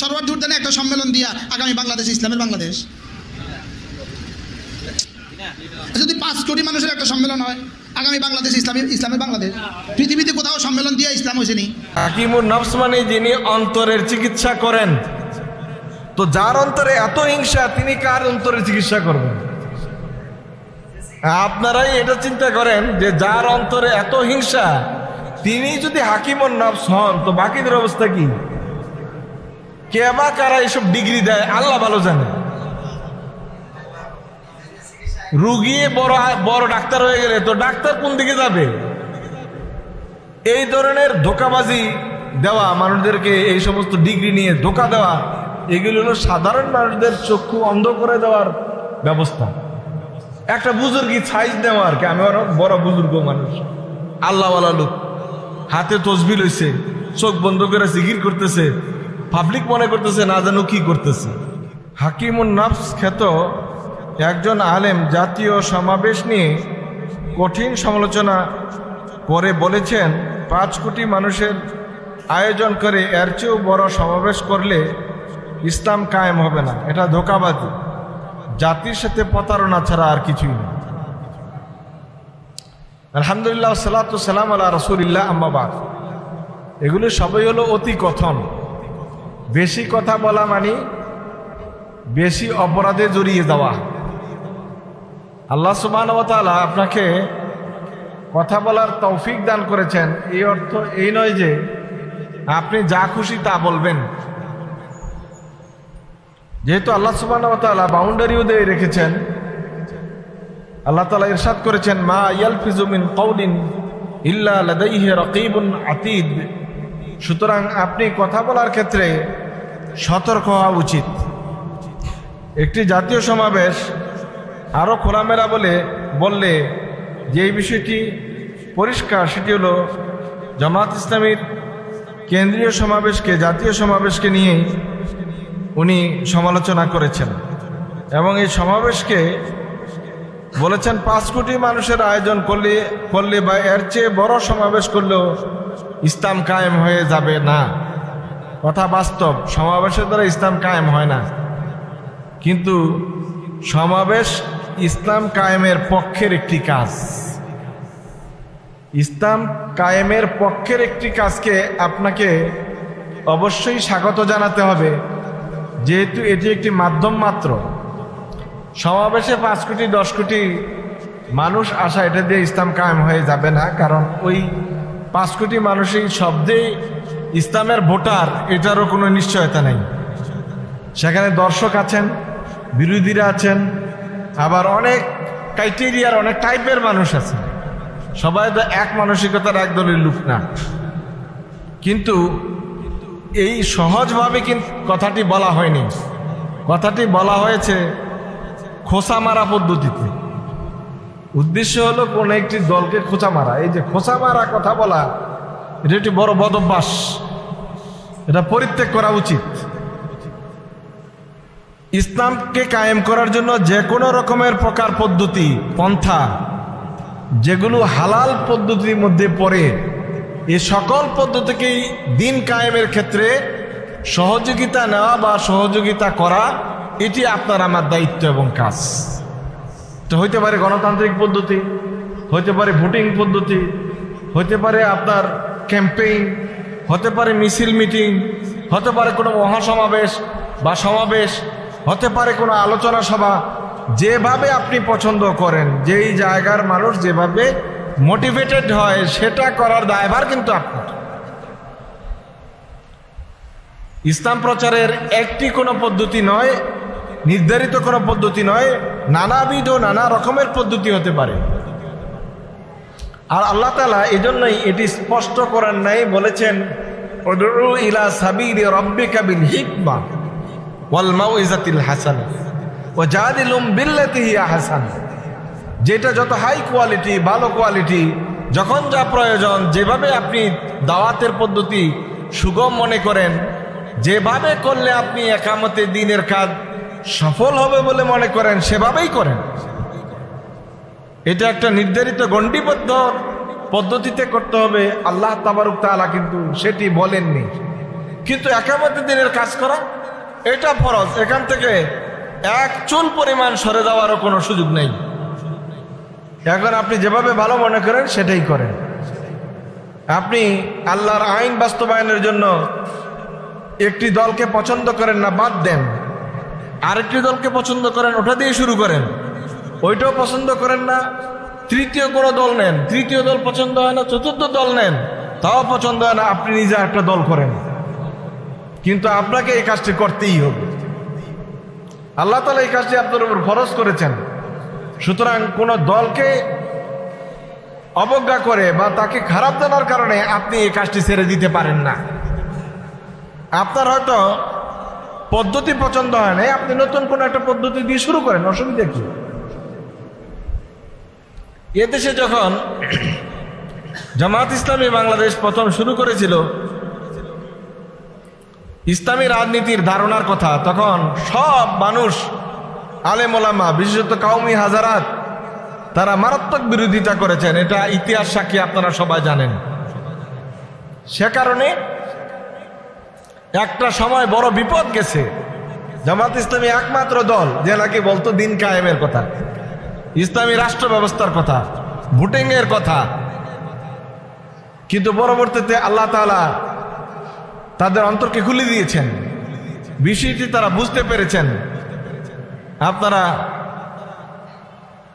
সরোয়ার দুর্দানে একটা সম্মেলন দিয়া আগামী বাংলাদেশ, ইসলামের বাংলাদেশ। যদি পাঁচ কোটি মানুষের একটা সম্মেলন হয়, আগামী বাংলাদেশ, ইসলামের ইসলামের বাংলাদেশ। পৃথিবীতে কোথাও সম্মেলন দিয়া ইসলাম হয়েছে নি হাকিমুর নফস মানে যিনি অন্তরের চিকিৎসা করেন, তো যার অন্তরে এত হিংসা, তিনি কার অন্তরে চিকিৎসা করবেন? আপনারাই এটা চিন্তা করেন যে যার অন্তরে এত হিংসা, তিনি যদি হাকিমুর নফস হন, তো বাকিদের অবস্থা কি? কে বা কারা এইসব ডিগ্রি দেয়? আল্লাহ ভালো জানে। রুগী বড় বড় ডাক্তার হয়ে গেলে তো ডাক্তার কোন দিকে যাবে? এই ধরনের ধোকাবাজি দেওয়া, মানুষদেরকে এই সমস্ত ডিগ্রি নিয়ে ধোকা দেওয়া, এগুলো হলো সাধারণ মানুষদের চক্ষু অন্ধ করে দেওয়ার ব্যবস্থা। একটা বুজুর্গি সাইজ নেওয়া আর কি, আমি অনেক বড় বুজুর্গ মানুষ। আল্লাহওয়ালা লোক, হাতে তসবিল হইছে চোখ বন্ধ করে জিকির করতেছে পাবলিক মনে করতেছে, না জানো কি করতেছে। হাকিমুন নাফস খ্যাত একজন আলেম জাতীয় সমাবেশ নিয়ে কঠিন সমালোচনা করে বলেছেন, পাঁচ কোটি মানুষের আয়োজন করে এর চেয়েও বড় সমাবেশ করলে ইসলাম কায়েম হবে না। এটা ধোকাবাজি। জাতির সাথে প্রতারণা ছাড়া আর কিছুই না। আলহামদুলিল্লাহ, সালাত সালাম আল্লাহ রসুলিল্লাহ আম্মাবাদ এগুলো সবই হলো অতি কথন। বেশি কথা বলা মানে বেশি অপরাধে জড়িয়ে যাওয়া। আল্লাহ সুবাহ আপনাকে কথা বলার তৌফিক দান করেছেন। এই অর্থ এই নয় যে আপনি যা খুশি তা বলবেন। যেহেতু আল্লাহ সুবাহ বাউন্ডারিও দিয়ে রেখেছেন, আল্লাহ তালা ইরশাদ করেছেন, মা ইয়াল ফিজুমিন কৌলিন ইল্লা লাদাইহে রকিবুন আতিদ। সুতরাং আপনি কথা বলার ক্ষেত্রে সতর্ক হওয়া উচিত। একটি জাতীয় সমাবেশ আরও খোলামেলা বলে বললে যে বিষয়টি পরিষ্কার, সেটি হলো জামাত ইসলামীর কেন্দ্রীয় সমাবেশকে, জাতীয় সমাবেশকে নিয়েই উনি সমালোচনা করেছেন। এবং এই সমাবেশকে বলেছেন, পাঁচ কোটি মানুষের আয়োজন করলে করলে বা এর চেয়ে বড় সমাবেশ করলেও ইসলাম কায়েম হয়ে যাবে না। কথা বাস্তব, সমাবেশের দ্বারা ইসলাম কায়েম হয় না। কিন্তু সমাবেশ ইসলাম কায়েমের পক্ষের একটি কাজ। ইসলাম কায়েমের পক্ষের একটি কাজকে আপনাকে অবশ্যই স্বাগত জানাতে হবে, যেহেতু এটি একটি মাধ্যম মাত্র। সমাবেশে পাঁচ কোটি, দশ কোটি মানুষ আসা, এটা দিয়ে ইসলাম কায়েম হয়ে যাবে না। কারণ ওই পাঁচ কোটি মানুষই শব্দে ইসলামের ভোটার, এটারও কোনো নিশ্চয়তা নেই। সেখানে দর্শক আছেন, বিরোধীরা আছেন, আবার অনেক ক্রাইটেরিয়ার অনেক টাইপের মানুষ আছে সবাই তো এক মানসিকতার এক দলের লোক না। কিন্তু এই সহজভাবে কিন্তু কথাটি বলা হয়নি। কথাটি বলা হয়েছে খোসা মারা পদ্ধতিতে। উদ্দেশ্য হলো কোন একটি দলকে খোঁচা মারা। এই যে খোঁচা মারা কথা বলা, এটা একটি বড় বদভ্যাস। এটা পরিত্যাগ করা উচিত। ইসলামকে কায়েম করার জন্য যে কোনো রকমের প্রকার পদ্ধতি, পন্থা, যেগুলো হালাল পদ্ধতির মধ্যে পড়ে, এ সকল পদ্ধতিকেই দিন কায়েমের ক্ষেত্রে সহযোগিতা নেওয়া বা সহযোগিতা করা এটি আপনার আমার দায়িত্ব এবং কাজ। তো হইতে পারে গণতান্ত্রিক পদ্ধতি, হইতে পারে ভোটিং পদ্ধতি, হইতে পারে আপনার ক্যাম্পেইন, হতে পারে মিছিল মিটিং, হতে পারে কোনো মহাসমাবেশ বা সমাবেশ, হতে পারে কোনো আলোচনা সভা, যেভাবে আপনি পছন্দ করেন, যেই জায়গার মানুষ যেভাবে মোটিভেটেড হয়, সেটা করার দায়ভার কিন্তু আপনার। ইসলাম প্রচারের একটি কোনো পদ্ধতি নয় নির্ধারিত কোনো পদ্ধতি নয়, নানাবিধ ও নানা রকমের পদ্ধতি হতে পারে। আর আল্লাহ তালা এই জন্যই এটি স্পষ্ট করেন নাই বলেছেন ইলা সাবিরি রব্বিকা বিল হিকমা ওয়াল হাসান ও জাদিলুম বিল্লাতি হাসান। যেটা যত হাই কোয়ালিটি, ভালো কোয়ালিটি, যখন যা প্রয়োজন, যেভাবে আপনি দাওয়াতের পদ্ধতি সুগম মনে করেন, যেভাবে করলে আপনি একামতে দিনের কাজ সফল হবে বলে মনে করেন, সেভাবেই করেন। এটা একটা নির্ধারিত গণ্ডিবদ্ধ পদ্ধতিতে করতে হবে। আল্লাহ তাবারুক তালা কিন্তু সেটি বলেননি। কিন্তু একামতের দিনের কাজ করা, এটা ফরজ। এখান থেকে এক চুল পরিমাণ সরে যাওয়ারও কোনো সুযোগ নেই। এখন আপনি যেভাবে ভালো মনে করেন, সেটাই করেন। আপনি আল্লাহর আইন বাস্তবায়নের জন্য একটি দলকে পছন্দ করেন না, বাদ দেন। আরেকটি দলকে পছন্দ করেন, ওটা দিয়ে শুরু করেন। ওইটাও পছন্দ করেন না, তৃতীয় কোনো দল নেন। তৃতীয় দল পছন্দ হয় না, চতুর্থ দল নেন। তাও পছন্দ হয় না, আপনি নিজে একটা দল করেন। কিন্তু আপনাকে এই কাজটি করতেই হবে। আল্লাহ তালা এই কাজটি আপনার উপর ফরজ করেছেন। সুতরাং কোনো দলকে অবজ্ঞা করে বা তাকে খারাপ জানার কারণে আপনি এই কাজটি ছেড়ে দিতে পারেন না। আপনার হয়তো পদ্ধতি পছন্দ হয় না। আপনি নতুন কোনো একটা পদ্ধতি দিয়ে শুরু করেন, অসুবিধা কি? এদেশে যখন জামাত ইসলামী বাংলাদেশ প্রথম শুরু করেছিল, ইসলামী রাজনীতির ধারণার কথা, তখন সব মানুষ আলেমোলামা বিশেষত কাউমি হাজারাত, তারা মারাত্মক বিরোধিতা করেছেন। এটা ইতিহাস সাক্ষী আপনারা সবাই জানেন। সে কারণে একটা সময় বড় বিপদ গেছে। জামাত ইসলামী একমাত্র দল, যে নাকি বলতো দিন কায়েমের কথা, ইসলামী রাষ্ট্র ব্যবস্থার কথা, ভোটিং এর কথা। কিন্তু পরবর্তীতে আল্লাহ তাআলা তাদের অন্তরকে খুলে দিয়েছেন। বিষয়টি তারা বুঝতে পেরেছেন। আপনারা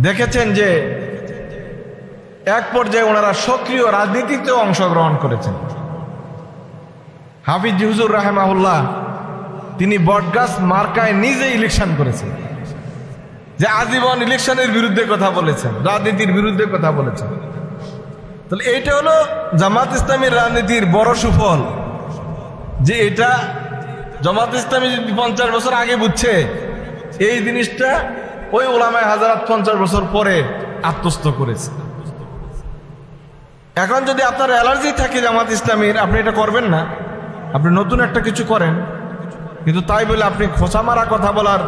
দেখেছেন যে এক পর্যায়ে ওনারা সক্রিয় রাজনীতিতেও অংশগ্রহণ করেছেন। হাফিজ হুজুর রাহেমাহুল্লাহ, তিনি বটগাছ মার্কায় নিজে ইলেকশন করেছেন। যে আজীবন ইলেকশনের বিরুদ্ধে কথা বলেছেন, রাজনীতির বিরুদ্ধে কথা বলেছেন। তাহলে এইটা হলো জামাত ইসলামীর রাজনীতির বড় সুফল। যে এটা জামাত ইসলামী যদি পঞ্চাশ বছর আগে বুঝছে, এই জিনিসটা ওই ওলামায় হাজারাত পঞ্চাশ বছর পরে আত্মস্থ করেছে। এখন যদি আপনার অ্যালার্জি থাকে জামাত ইসলামীর, আপনি এটা করবেন না। আপনি নতুন একটা কিছু করেন, কিন্তু তাই বলে আপনি খোসা মারা কথা বলার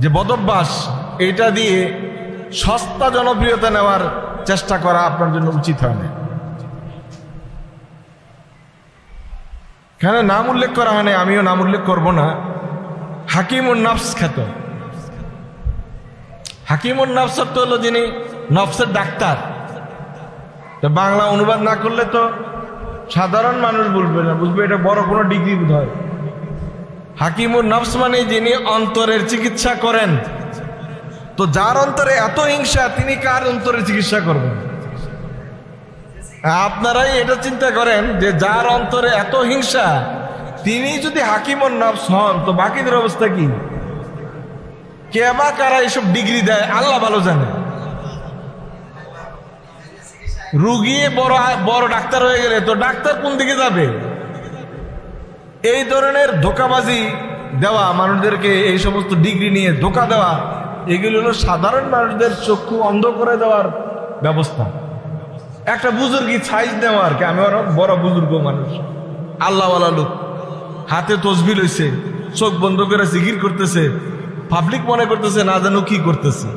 যে বদভ্যাস এটা দিয়ে সস্তা জনপ্রিয়তা নেওয়ার চেষ্টা করা আপনার জন্য উচিত হয় না। এখানে নাম উল্লেখ করা হয় না, আমিও নাম উল্লেখ করব না। হাকিমুন নফস খ্যাত। হাকিমুন নফস তো হলো যিনি নফসের ডাক্তার। বাংলা অনুবাদ না করলে তো সাধারণ মানুষ বুঝবে না, বুঝবে এটা বড় কোনো ডিগ্রি বোধ হয় হাকিমুর নফস মানে যিনি অন্তরের চিকিৎসা করেন। তো যার অন্তরে এত হিংসা, তিনি কার অন্তরের চিকিৎসা করবেন? আপনারাই এটা চিন্তা করেন যে যার অন্তরে এত হিংসা, তিনি যদি হাকিমুর নফস হন, তো বাকিদের অবস্থা কি? কে বা কারা এসব ডিগ্রি দেয়, আল্লাহ ভালো জানে। রুগী বড় বড় ডাক্তার হয়ে গেলে তো ডাক্তার কোন দিকে যাবে? এই ধরনের ধোকাবাজি দেওয়া, মানুষদেরকে এই সমস্ত ডিগ্রি নিয়ে ধোকা দেওয়া, এগুলো হলো সাধারণ মানুষদের চক্ষু অন্ধ করে দেওয়ার ব্যবস্থা। একটা বুজুর্গি সাইজ নেওয়ার কি আমি আরও বড় বুজুর্গ মানুষ। আল্লাহওয়ালা লোক। হাতে তসবিল হয়েছে চোখ বন্ধ করে জিগির করতেছে পাবলিক মনে করতেছে না জানো কি করতেছে।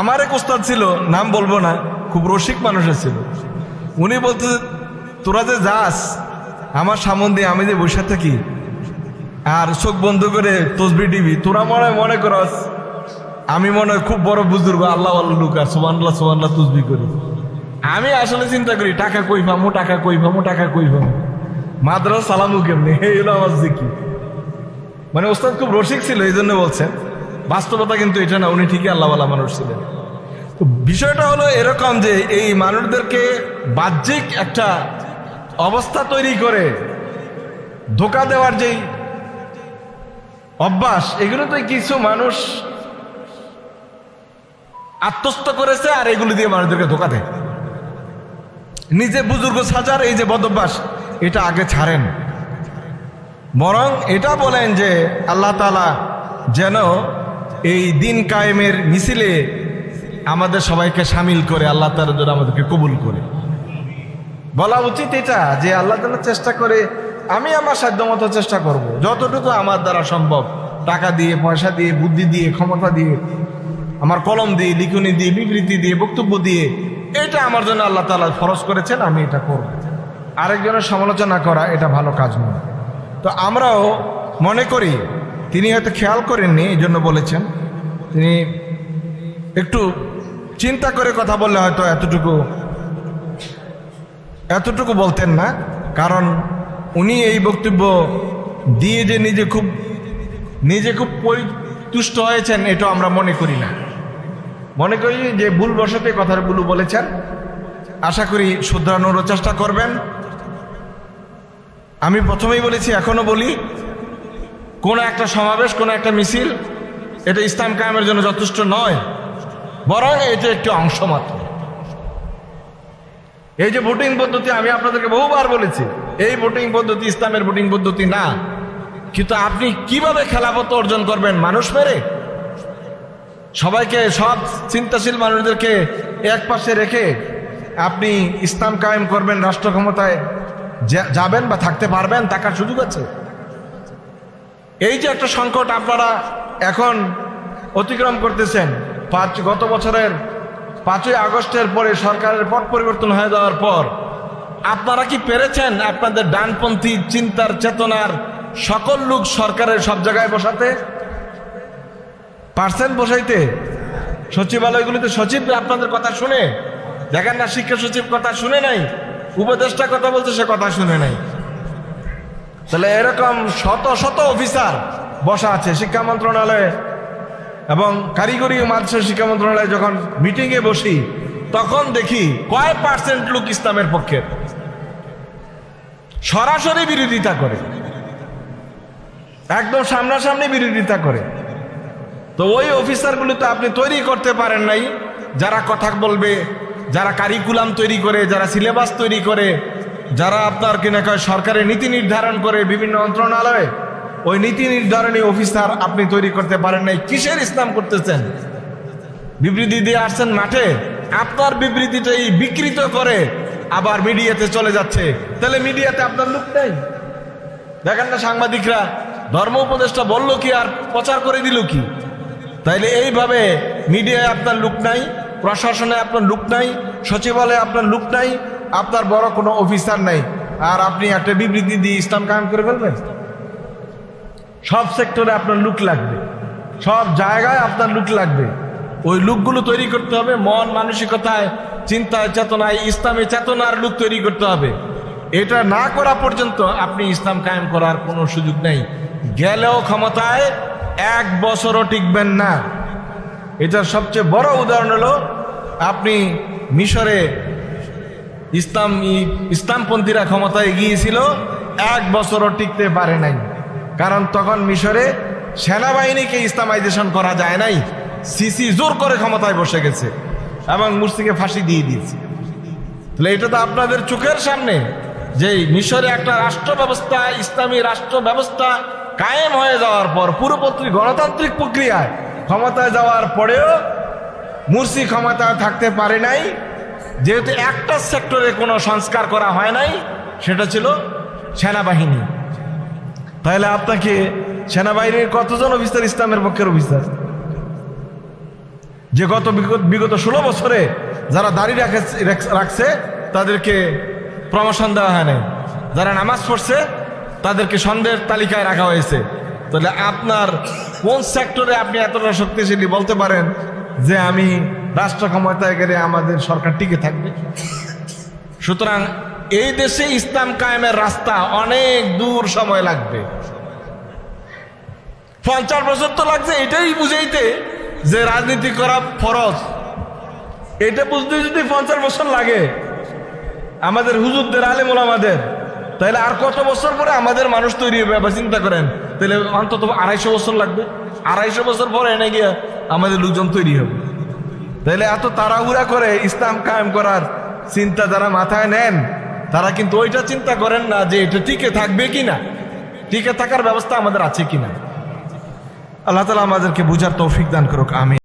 আমার এক ওস্তাদ ছিল, নাম বলব না। খুব রসিক মানুষের ছিল। উনি বলতে, তোরা যে যাস, আমার সামনে আমি যে বসে থাকি, আর চোখ বন্ধ করে তসবি দিবি, তোরা মনে মনে করস, আমি মনে হয় খুব বড় বুজুর্গ, আল্লাহ আল্লাহ আর সোমান্লাহ সোমান্লাহ তসবি করি। আমি আসলে চিন্তা করি, টাকা কই পামু, টাকা কই পামু, টাকা কই পামু? মাদ্রাস সালামু কেমনি? এই হলো আমার জিকি। মানে ওস্তাদ খুব রসিক ছিল এই জন্য বলছেন। বাস্তবতা কিন্তু এটা না, উনি ঠিকই আল্লাহওয়ালা মানুষ ছিলেন। তো বিষয়টা হলো এরকম যে এই মানুষদেরকে বাহ্যিক একটা অবস্থা তৈরি করে ধোকা দেওয়ার যেই অভ্যাস এগুলো তো কিছু মানুষ আত্মস্থ করেছে আর এগুলো দিয়ে মানুষদেরকে ধোকা দেয়। নিজে বুজুর্গ সাজার এই যে বদভ্যাস, এটা আগে ছাড়েন। বরং এটা বলেন যে আল্লাহ তালা যেন এই দিন কায়েমের মিছিলে আমাদের সবাইকে সামিল করে আল্লাহ তালা যেন আমাদেরকে কবুল করে। বলা উচিত এটা যে আল্লাহ তালা চেষ্টা করে, আমি আমার সাধ্য মতো চেষ্টা করব। যতটুকু আমার দ্বারা সম্ভব, টাকা দিয়ে, পয়সা দিয়ে, বুদ্ধি দিয়ে, ক্ষমতা দিয়ে, আমার কলম দিয়ে, লিখনি দিয়ে, বিবৃতি দিয়ে, বক্তব্য দিয়ে, এটা আমার জন্য আল্লাহ তালা ফরজ করেছেন, আমি এটা করব। আরেকজনের সমালোচনা করা এটা ভালো কাজ নয়। তো আমরাও মনে করি, তিনি হয়তো খেয়াল করেননি, এই জন্য বলেছেন। তিনি একটু চিন্তা করে কথা বললে হয়তো এতটুকু এতটুকু বলতেন না। কারণ উনি এই বক্তব্য দিয়ে যে নিজে খুব নিজে খুব পরিতুষ্ট হয়েছেন, এটা আমরা মনে করি না। মনে করি যে ভুল বসতে কথাগুলো বলেছেন। আশা করি শুধরানোরও চেষ্টা করবেন। আমি প্রথমেই বলেছি, এখনও বলি, কোনো একটা সমাবেশ, কোনো একটা মিছিল, এটা ইসলাম কায়েমের জন্য যথেষ্ট নয়। বরং এটা একটি অংশ মাত্র। এই যে ভোটিং পদ্ধতি আমি আপনাদেরকে বহুবার বলেছি, এই ভোটিং পদ্ধতি ইসলামের ভোটিং পদ্ধতি না। কিন্তু আপনি কীভাবে খেলাফত অর্জন করবেন মানুষ মেরে? সবাইকে, সব চিন্তাশীল মানুষদেরকে এক পাশে রেখে আপনি ইসলাম কায়েম করবেন রাষ্ট্র ক্ষমতায় যাবেন বা থাকতে পারবেন, থাকার সুযোগ আছে। এই যে একটা সংকট আপনারা এখন অতিক্রম করতেছেন পাঁচ, গত বছরের পাঁচই আগস্টের পরে সরকারের পট পরিবর্তন হয়ে যাওয়ার পর, আপনারা কি পেরেছেন আপনাদের ডানপন্থী চিন্তার চেতনার সকল লোক সরকারের সব জায়গায় বসাতে? পার্সেন্ট বসাইতে? সচিবালয়গুলিতে সচিব আপনাদের কথা শুনে, দেখেন না শিক্ষা সচিব কথা শুনে নাই, উপদেষ্টা কথা বলছে সে কথা শুনে নাই। তাহলে এরকম শত শত অফিসার বসা আছে শিক্ষা মন্ত্রণালয়ে। এবং কারিগরি মাদ্রাসা শিক্ষা মন্ত্রণালয়ে যখন মিটিংয়ে বসি, তখন দেখি কয় পার্সেন্ট লোক ইসলামের পক্ষে? সরাসরি বিরোধিতা করে। একদম সামনাসামনি বিরোধিতা করে। তো ওই অফিসারগুলো তো আপনি তৈরি করতে পারেন নাই। যারা কথা বলবে, যারা কারিকুলাম তৈরি করে, যারা সিলেবাস তৈরি করে, যারা আপনার কিনা সরকারের নীতি নির্ধারণ করে বিভিন্ন মন্ত্রণালয়ে ওই নীতি নির্ধারণী অফিসার আপনি তৈরি করতে পারেন নাই। কিসের ইসলাম করতেছেন? বিবৃতি দিয়ে আসছেন মাঠে। আপনার বিবৃতিটাই বিকৃত করে আবার মিডিয়াতে চলে যাচ্ছে। তাহলে মিডিয়াতে আপনার লোক নেই। দেখেন না সাংবাদিকরা, ধর্ম উপদেষ্টা বলল কি আর প্রচার করে দিল কি? তাইলে এইভাবে মিডিয়ায় আপনার লুক নাই, প্রশাসনে আপনার লুক নাই, সচিবালয়ে আপনার লুক নাই, আপনার বড় কোনো অফিসার নাই। আর আপনি একটা বিবৃতি দিয়ে ইসলাম কায়েম করে ফেলবেন? সব সেক্টরে আপনার লুক লাগবে। সব জায়গায় আপনার লুক লাগবে। ওই লুকগুলো তৈরি করতে হবে, মন মানসিকতায়, চিন্তায় চেতনায়, ইসলামী চেতনার লুক তৈরি করতে হবে। এটা না করা পর্যন্ত আপনি ইসলাম কায়েম করার কোনো সুযোগ নেই। গেলেও ক্ষমতায় এক বছরও টিকবেন না। এটার সবচেয়ে বড় উদাহরণ হলো, আপনি মিশরে ইসলাম ইসলামপন্থীরা ক্ষমতায় গিয়েছিল, এক বছরও টিকতে পারে নাই। কারণ তখন মিশরে সেনাবাহিনীকে ইসলামাইজেশন করা যায় নাই। সিসি জোর করে ক্ষমতায় বসে গেছে এবং মুর্সিকে ফাঁসি দিয়ে দিয়েছে। তাহলে এটা তো আপনাদের চোখের সামনে যে মিশরে একটা রাষ্ট্র ব্যবস্থা ইসলামী রাষ্ট্র ব্যবস্থা কায়েম হয়ে যাওয়ার পর পুরোপুরি গণতান্ত্রিক প্রক্রিয়ায় ক্ষমতায় যাওয়ার পরেও মুরসি ক্ষমতায় থাকতে পারে নাই। যেহেতু একটা সেক্টরে কোনো সংস্কার করা হয় নাই, সেটা ছিল সেনাবাহিনী। তাহলে আপনাকে সেনাবাহিনীর কতজন অফিসার ইসলামের পক্ষের অফিসার? যে গত বিগত ষোলো বছরে যারা দাড়ি রাখে রাখছে তাদেরকে প্রমোশন দেওয়া হয় নাই। যারা নামাজ পড়ছে, তাদেরকে সন্দেহের তালিকায় রাখা হয়েছে। তাহলে আপনার কোন সেক্টরে আপনি এতটা শক্তিশালী বলতে পারেন যে আমি রাষ্ট্র ক্ষমতায় গেলে আমাদের সরকার টিকে থাকবে? সুতরাং এই দেশে ইসলাম কায়েমের রাস্তা অনেক দূর সময় লাগবে। পঞ্চাশ বছর তো লাগছে, এটাই বুঝাইতে যে রাজনীতি করা ফরজ। এটা বুঝতে যদি পঞ্চাশ বছর লাগে, আমাদের হুজুরদের আলেমুল আমাদের তাহলে আর কত বছর পরে আমাদের মানুষ তৈরি হবে? আবার চিন্তা করেন, তাহলে অন্তত আড়াইশো বছর লাগবে। আড়াইশো বছর পরে এনে গিয়ে আমাদের লোকজন তৈরি হবে। তাহলে এত তাড়াহুড়া করে ইসলাম কায়েম করার চিন্তা যারা মাথায় নেন। তারা কিন্তু ওইটা চিন্তা করেন না যে এটা টিকে থাকবে কিনা। টিকে থাকার ব্যবস্থা আমাদের আছে কিনা। আল্লাহ তালা আমাদেরকে বুঝার তৌফিক দান করুক আমি